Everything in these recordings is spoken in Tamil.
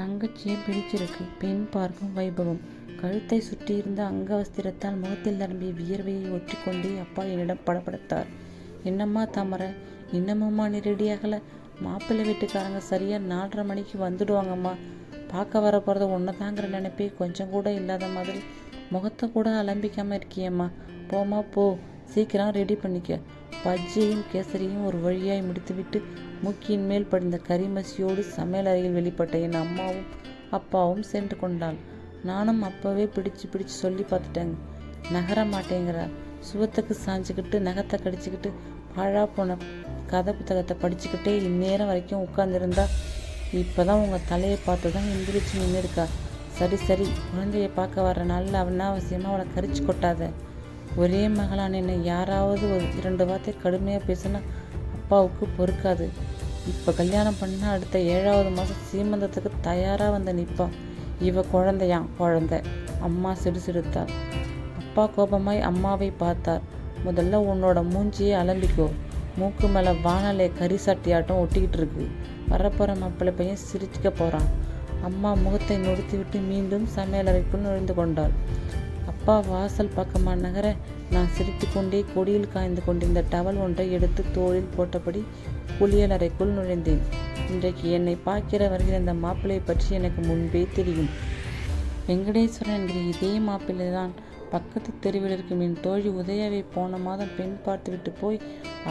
தங்கச்சியை பிடிச்சிருக்கு. பெண் பார்க்கும் வைபவம். கழுத்தை சுற்றியிருந்த அங்கவஸ்திரத்தால் முகத்தில் நிரம்பிய வியர்வையை ஒற்றிக்கொண்டே அப்பா என்னிடம் படப்படுத்தார் என்னம்மா தாமரை இன்னமும்மா நீ ரெடியாகல மாப்பிள்ளை வீட்டுக்காரங்க சரியா நாலரை மணிக்கு வந்துடுவாங்கம்மா. பார்க்க வர போகிறத ஒன்று தாங்கிற நினைப்பே கொஞ்சம் கூட இல்லாத மாதிரி. முகத்தை கூட அலம்பிக்காமல் இருக்கியம்மா. போம்மா போ. சீக்கிரம் ரெடி பண்ணிக்க. பஜ்ஜியும் கேசரியும் ஒரு வழியாய் முடித்துவிட்டு மூக்கின் மேல் படிந்த கரிமசியோடு சமையலறையில் வெளிப்பட்ட என் அம்மாவும் அப்பாவும் சென்று கொண்டாள். நானும் அப்பவே பிடிச்சு பிடிச்சு சொல்லி பார்த்துட்டேங்க. நகர மாட்டேங்கிறா சுவத்துக்கு சாஞ்சுக்கிட்டு நகத்தை கடிச்சுக்கிட்டு பாழா போன கதை புத்தகத்தை படிச்சுக்கிட்டே இந்நேரம் வரைக்கும் உட்காந்துருந்தா இப்போதான் உங்கள் தலையை பார்த்து தான் எந்திரிச்சு நின்று இருக்கா சரி சரி குழந்தைய பார்க்க வர நாளில் அனாவசியமாக அவளை கரிச்சு கொட்டாத? ஒரே மகளான என்னை யாராவது ஒரு இரண்டு வார்த்தை கடுமையாக பேசினா அப்பாவுக்கு பொறுக்காது. இப்போ கல்யாணம் பண்ணால் அடுத்த ஏழாவது மாதம் சீமந்தத்துக்கு தயாராக வந்து நிற்பா இவ குழந்தையாம் குழந்தை. அம்மா சிடுசிடுத்தாள் அப்பா கோபமாய் அம்மாவை பார்த்தார். முதல்ல உன்னோட மூஞ்சியை அலம்பிக்கோ. மூக்கு மேலே வானலை கறி சாட்டியாட்டம் ஒட்டிக்கிட்டு இருக்கு. வரப்போகிற மாப்பிள்ளை பையன் சிரிச்சுக்க போகிறான் அம்மா முகத்தை நொடுத்தி விட்டு மீண்டும் சமையலறைக்குள் நுழைந்து கொண்டாள். அப்பா வாசல் பக்கமா நகர நான் சிரித்துக்கொண்டே கொடியில் காய்ந்து கொண்டிருந்த டவல் ஒன்றை எடுத்து தோளில் போட்டபடி குளியலறைக்குள் நுழைந்தேன். இன்றைக்கு என்னை பார்க்கிற வருகிற இந்த மாப்பிள்ளையை பற்றி எனக்கு முன்பே தெரியும். வெங்கடேஸ்வரன் என்கிற இதே மாப்பிள்ளை தான் பக்கத்து தெருவில் இருக்கும் என் தோழி உதயாவை போன மாதம் பெண் பார்த்துவிட்டு போய்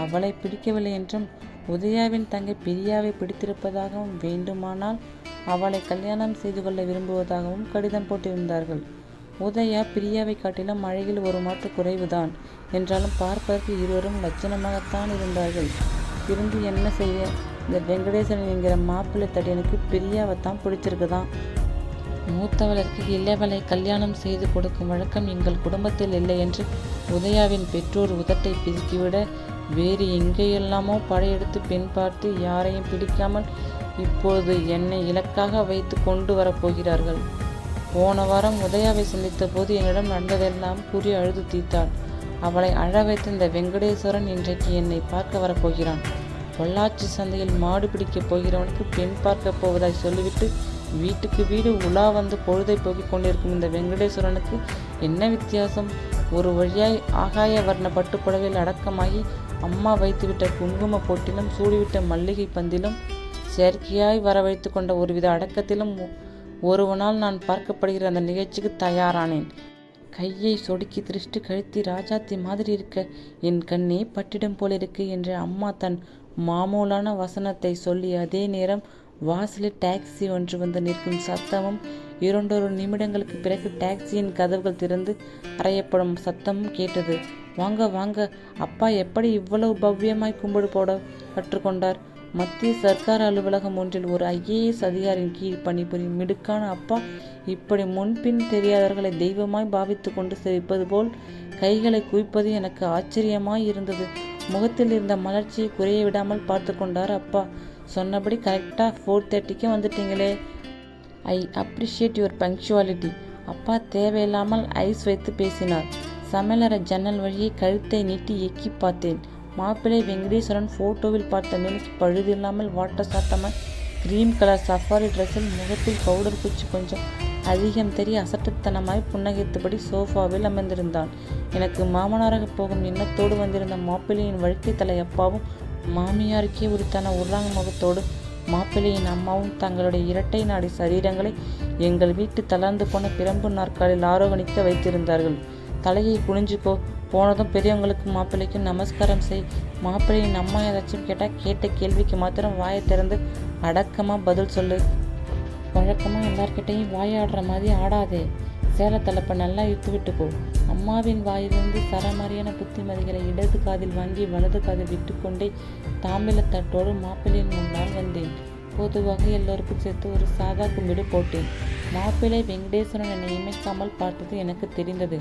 அவளை பிடிக்கவில்லை என்றும் உதயாவின் தங்கை பிரியாவை பிடித்திருப்பதாகவும் வேண்டுமானால் அவளை கல்யாணம் செய்து கொள்ள விரும்புவதாகவும் கடிதம் போட்டிருந்தார்கள். உதயா பிரியாவை காட்டிலும் அழகில் ஒரு மாற்று குறைவுதான். என்றாலும் பார்ப்பதற்கு இருவரும் லட்சணமாகத்தான் இருந்தார்கள். இருந்து என்ன செய்ய? இந்த வெங்கடேசன் என்கிற மாப்பிள்ளை தடியனுக்கு பிரியாவைத்தான் பிடிச்சிருக்குதான். மூத்தவளருக்கு இளையவளை கல்யாணம் செய்து கொடுக்கும் வழக்கம் எங்கள் குடும்பத்தில் இல்லை என்று உதயாவின் பெற்றோர் உதட்டை பிதுக்கிவிட வேறு எங்கேயெல்லாமோ படையெடுத்து பெண் பார்த்து யாரையும் பிடிக்காமல் இப்பொழுது என்னை இலக்காக வைத்து கொண்டு வரப்போகிறார்கள் போன வாரம் உதயாவை சந்தித்த போது என்னிடம் நடந்ததெல்லாம் கூறி அழுது தீர்த்தாள். அவளை அழ வைத்த இந்த வெங்கடேஸ்வரன் இன்றைக்கு என்னை பார்க்க வரப்போகிறான் பொள்ளாச்சி சந்தையில் மாடு பிடிக்கப் போகிறவனுக்கு பெண் பார்க்க போவதாய் சொல்லிவிட்டு வீட்டுக்கு வீடு உலா வந்து பொழுதை போக்கிக் கொண்டிருக்கும் இந்த வெங்கடேஸ்வரனுக்கு என்ன வித்தியாசம்? ஒரு வழியாய் ஆகாய வர்ண பட்டுப்புடவையில் அடக்கமாகி அம்மா வைத்துவிட்ட குங்கும பொட்டிலும் சூடிவிட்ட மல்லிகை பந்திலும் செயற்கையாய் வரவழைத்து கொண்ட ஒருவித அடக்கத்திலும் ஒருவனால் நான் பார்க்கப்படுகிற அந்த நிகழ்ச்சிக்கு தயாரானேன். கையை சொடுக்கி திருஷ்டி கழுத்தி ராஜாத்தி மாதிரி இருக்க என் கண்ணே பட்டிடம் போலிருக்கு என்று அம்மா தன் மாமூலான வசனத்தை சொல்லி அதே நேரம் வாசலில் டாக்ஸி ஒன்று வந்து நிற்கும் சத்தமும் இரண்டொரு நிமிடங்களுக்கு பிறகு டாக்ஸியின் கதவுகள் திறந்து அறையப்படும் சத்தமும் கேட்டது. வாங்க வாங்க அப்பா எப்படி இவ்வளவு பவ்யமாய் கும்பிடு போட கற்றுக்கொண்டார்? மத்திய சர்க்கார் அலுவலகம் ஒன்றில் ஒரு ஐஏஎஸ் அதிகாரியின் கீழ் பணிபுரியும் மிடுக்கான அப்பா இப்படி முன்பின் தெரியாதவர்களை தெய்வமாய் பாவித்து கொண்டு சிரிப்பது போல் கைகளை குவிப்பது எனக்கு ஆச்சரியமாய் இருந்தது. முகத்தில் இருந்த மலர்ச்சியை குறைய விடாமல் பார்த்து கொண்டார் அப்பா. சொன்னபடி கரெக்டாக ஃபோர் தேர்ட்டிக்கு வந்துட்டீங்களே. ஐ அப்ரிஷியேட் யுவர் பங்க்சுவாலிட்டி அப்பா தேவையில்லாமல் ஐஸ் வைத்து பேசினார். சமையலறை ஜன்னல் வழியை கழுத்தை நீட்டி எக்கி பார்த்தேன். மாப்பிள்ளை வெங்கடேஸ்வரன் ஃபோட்டோவில் பார்த்த நிலைக்கு பழுதில்லாமல் வாட்டர் சாட்டமாக கிரீம் கலர் சஃபாரி ட்ரெஸ்ஸில் முகத்தில் பவுடர் பூச்சி கொஞ்சம் அதிகம் தெரிய அசட்டுத்தனமாய் புன்னகைத்தபடி சோஃபாவில் அமர்ந்திருந்தான். எனக்கு மாமனாராக போகும் எண்ணத்தோடு வந்திருந்த மாப்பிள்ளையின் வழுக்கை தலை அப்பாவும் மாமியாருக்கே உரித்தான உருளாங்க முகத்தோடு மாப்பிள்ளையின் அம்மாவும் தங்களுடைய இரட்டை நாடி சரீரங்களை எங்கள் வீட்டு தளர்ந்து போன பிரம்பு நாற்காலில் ஆரோகணிக்க வைத்திருந்தார்கள். தலையை குனிஞ்சுக்கோ. போனதும் பெரியவங்களுக்கும் மாப்பிள்ளைக்கும் நமஸ்காரம் செய். மாப்பிள்ளையின் அம்மா ஏதாச்சும் கேட்டால் கேட்ட கேள்விக்கு மாத்திரம் வாயை திறந்து அடக்கமாக பதில் சொல்லு. வழக்கமாக எல்லார்கிட்டையும் வாயாடுற மாதிரி ஆடாதே. சேலத்தலப்பை நல்லா இழுத்து விட்டுக்கோ. அம்மாவின் வாயிலிருந்து சரமாரியான புத்திமதிகளை இடது காதில் வாங்கி வலது காதில் விட்டுக்கொண்டே தாமிலத்தட்டோடு மாப்பிள்ளையின் முன்னால் வந்தேன். பொதுவாக எல்லோருக்கும் சேர்த்து ஒரு சாதா கும்பிடு போட்டேன். மாப்பிள்ளை வெங்கடேஸ்வரன் என்னை இமைக்காமல் பார்த்தது எனக்கு தெரிந்தது.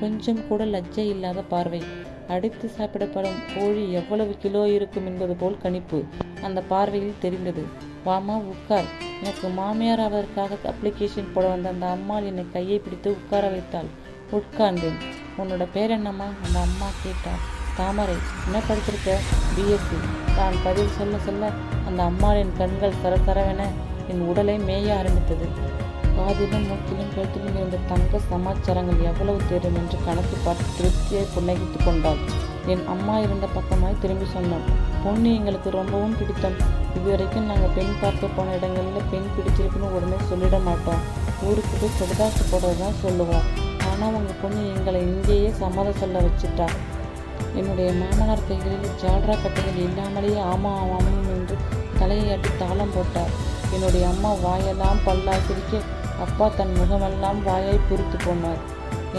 கொஞ்சம் கூட லஜ்ஜை இல்லாத பார்வை. அடித்து சாப்பிடப்படும் கோழி எவ்வளவு கிலோ இருக்கும் என்பது போல் கணிப்பு. அந்த பார்வையில் தெரிந்தது. வாமா உட்கார். எனக்கு மாமியார் ஆவதற்காக அப்ளிகேஷன் போட வந்த அந்த அம்மாள் என்னை கையை பிடித்து உட்கார வைத்தாள். உட்கார்ந்தேன். உன்னோட பேர் என்னம்மா? அந்த அம்மா கேட்டாள் தாமரை. என்ன படிச்சிருக்க? பிஎஸ்சி நான் பதில் சொல்ல சொல்ல அந்த அம்மாளின் கண்கள் சரசரவென என் உடலை மேய ஆரம்பித்தது. காதிலும் மூக்கிலும் கழுத்திலும் இருந்த தங்க சமாச்சாரங்கள் எவ்வளவு தேரும் என்று கணக்கு பார்த்து திருப்தியாய் புன்னகித்துக் கொண்டாள். என் அம்மா இருந்த பக்கமாய் திரும்பி சொன்னோம் பொண்ணு எங்களுக்கு ரொம்பவும் பிடித்தம். இதுவரைக்கும் நாங்கள் பெண் பார்க்க போன இடங்களில் பெண் பிடிச்சிருக்குன்னு உடனே சொல்லிட மாட்டோம் ஊருக்கு போய் கடுதாசு போடுறது தான் சொல்லுவோம் ஆனால் உங்கள் பொண்ணு எங்களை இங்கேயே சம்மதம் சொல்ல வச்சுட்டா. என்னுடைய மாமனார் கைகளில் ஜால்ரா கட்டைகள் இல்லாமலேயே ஆமா ஆமாம் என்று தலையாட்டி தாளம் போட்டார். என்னுடைய அம்மா வாயெல்லாம் பல்லா சிரிக்க அப்பா தன் முகமெல்லாம் வாயை பொறுத்து போனார்.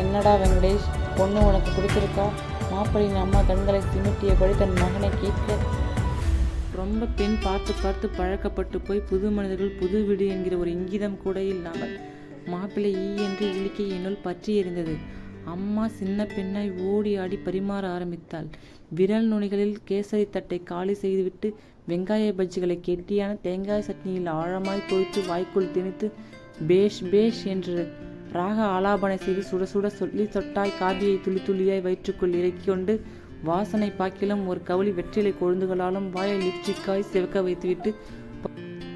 என்னடா வெங்கடேஷ் பொண்ணு உனக்கு பிடிச்சிருக்கா? மாப்பிள்ளையின் அம்மா கண்களை சிமிட்டியபடி தன் மகனை கேட்க ரொம்ப பெண் பார்த்து பார்த்து பழக்கப்பட்டு போய் புது மனிதர்கள் புது வீடு என்கிற ஒரு இங்கிதம் கூட இல்லாமல் மாப்பிள்ளை ஈ என்று இழுக்கை என்னுள் பற்றி எறிந்தது. அம்மா சின்ன பெண்ணாய் ஓடி ஆடி பரிமாற ஆரம்பித்தாள். விரல் நுனிகளில் கேசரி தட்டை காலி செய்துவிட்டு வெங்காய பஜ்ஜிகளை கெட்டியான தேங்காய் சட்னியில் ஆழமாய் தோய்த்து வாய்க்குள் திணித்து பேஷ் பேஷ் என்று ராக ஆலாபனை செய்து சுட சுட சொல்லி சொட்டாய் காதியை துளி துளியாய் வயிற்றுக்குள் இறக்கி கொண்டு வாசனை பாக்கிலும் ஒரு கவுளி வெற்றிலை கொழுந்துகளாலும் வாயை லிப்ஸ்டிக்காய் சிவக்க வைத்துவிட்டு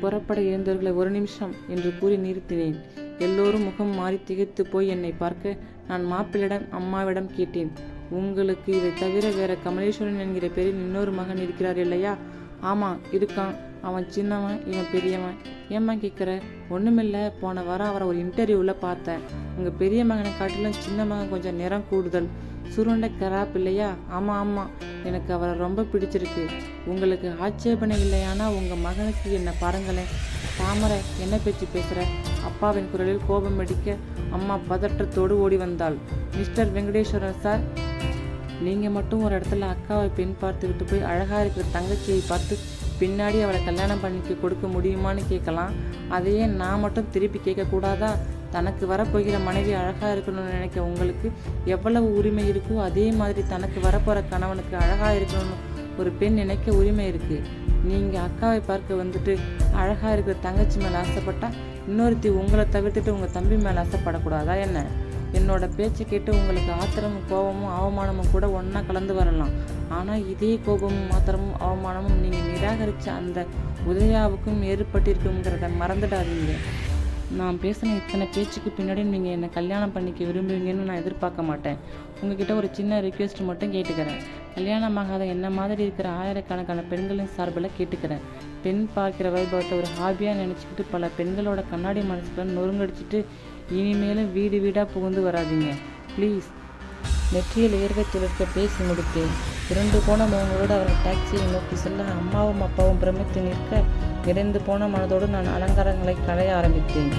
புறப்பட இருந்தவர்களை ஒரு நிமிஷம் என்று கூறி நிறுத்தினேன். எல்லோரும் முகம் மாறி திகைத்து போய் என்னை பார்க்க நான் மாப்பிள்ளிடம் அம்மாவிடம் கேட்டேன். உங்களுக்கு இதை தவிர வேற கமலேஸ்வரன் என்கிற பேரில் இன்னொரு மகன் இருக்கிறார் இல்லையா? ஆமா இருக்கான். அவன் சின்னவன் இவன் பெரியவன். ஏம்மா கேட்குற ஒன்றுமில்ல போன வாரம் அவரை ஒரு இன்டர்வியூவில் பார்த்தேன். உங்கள் பெரிய மகனை காட்டிலும் சின்ன மகன் கொஞ்சம் நிறம் கூடுதல். சுருண்டை கராப் இல்லையா? ஆமாம் ஆமாம் எனக்கு அவரை ரொம்ப பிடிச்சிருக்கு. உங்களுக்கு ஆட்சேபனை இல்லையானா உங்கள் மகனுக்கு என்னை பாருங்களேன். தாமரை என்ன பேச்சு பேசுகிற அப்பாவின் குரலில் கோபம் அடிக்க அம்மா பதற்றத்தோடு ஓடி வந்தாள். மிஸ்டர் வெங்கடேஸ்வரன் சார் நீங்கள் மட்டும் ஒரு இடத்துல அக்காவை பெண் பார்த்துக்கிட்டு போய் அழகாக இருக்கிற தங்கச்சியை பார்த்து பின்னாடி அவளை கல்யாணம் பண்ணிக்க கொடுக்க முடியுமான்னு கேட்கலாம். அதையே நான் மட்டும் திருப்பி கேட்கக்கூடாதா? தனக்கு வரப்போகிற மனைவி அழகாக இருக்கணும்னு நினைக்க உங்களுக்கு எவ்வளவு உரிமை இருக்கோ அதே மாதிரி தனக்கு வரப்போகிற கணவனுக்கு அழகாக இருக்கணும்னு ஒரு பெண் நினைக்க உரிமை இருக்குது நீங்கள் அக்காவை பார்க்க வந்துட்டு அழகாக இருக்கிற தங்கச்சி மேலே ஆசைப்பட்டால் இன்னொருத்தி உங்களை தவிர்த்துட்டு உங்கள் தம்பி மேலே ஆசைப்படக்கூடாதா என்ன? என்னோட பேச்சை கேட்டு உங்களுக்கு ஆத்திரமும் கோபமும் அவமானமும் கூட ஒன்றா கலந்து வரலாம். ஆனால் இதே கோபமும் ஆத்திரமும் அவமானமும் நீங்கள் நிராகரித்த அந்த உதயாவுக்கும் ஏற்பட்டிருக்குங்கிறத மறந்துடாதீங்க. நான் பேசின இத்தனை பேச்சுக்கு பின்னாடி நீங்கள் என்னை கல்யாணம் பண்ணிக்க விரும்புவீங்கன்னு நான் எதிர்பார்க்க மாட்டேன். உங்ககிட்ட ஒரு சின்ன ரிக்வெஸ்ட் மட்டும் கேட்டுக்கிறேன். கல்யாணமாகாத என்ன மாதிரி இருக்கிற ஆயிரக்கணக்கான பெண்களின் சார்பில் கேட்டுக்கிறேன். பெண் பார்க்கிற வைபவத்தை ஒரு ஹாபியாக நினச்சிக்கிட்டு பல பெண்களோட கண்ணாடி மனசுக்குள்ள நொறுங்கடிச்சிட்டு இனிமேலும் வீடு வீடாக புகுந்து வராதீங்க. ப்ளீஸ் நெற்றியில் ஏற்க துளிர்க்க பேசி முடித்தேன் இரண்டு போன முகங்களோடு அவர்கள் டாக்ஸியை நோக்கி செல்ல அம்மாவும் அப்பாவும் பிரமித்து நிற்க நிறைந்து போன மனதோடு நான் அலங்காரங்களை களைய ஆரம்பித்தேன்.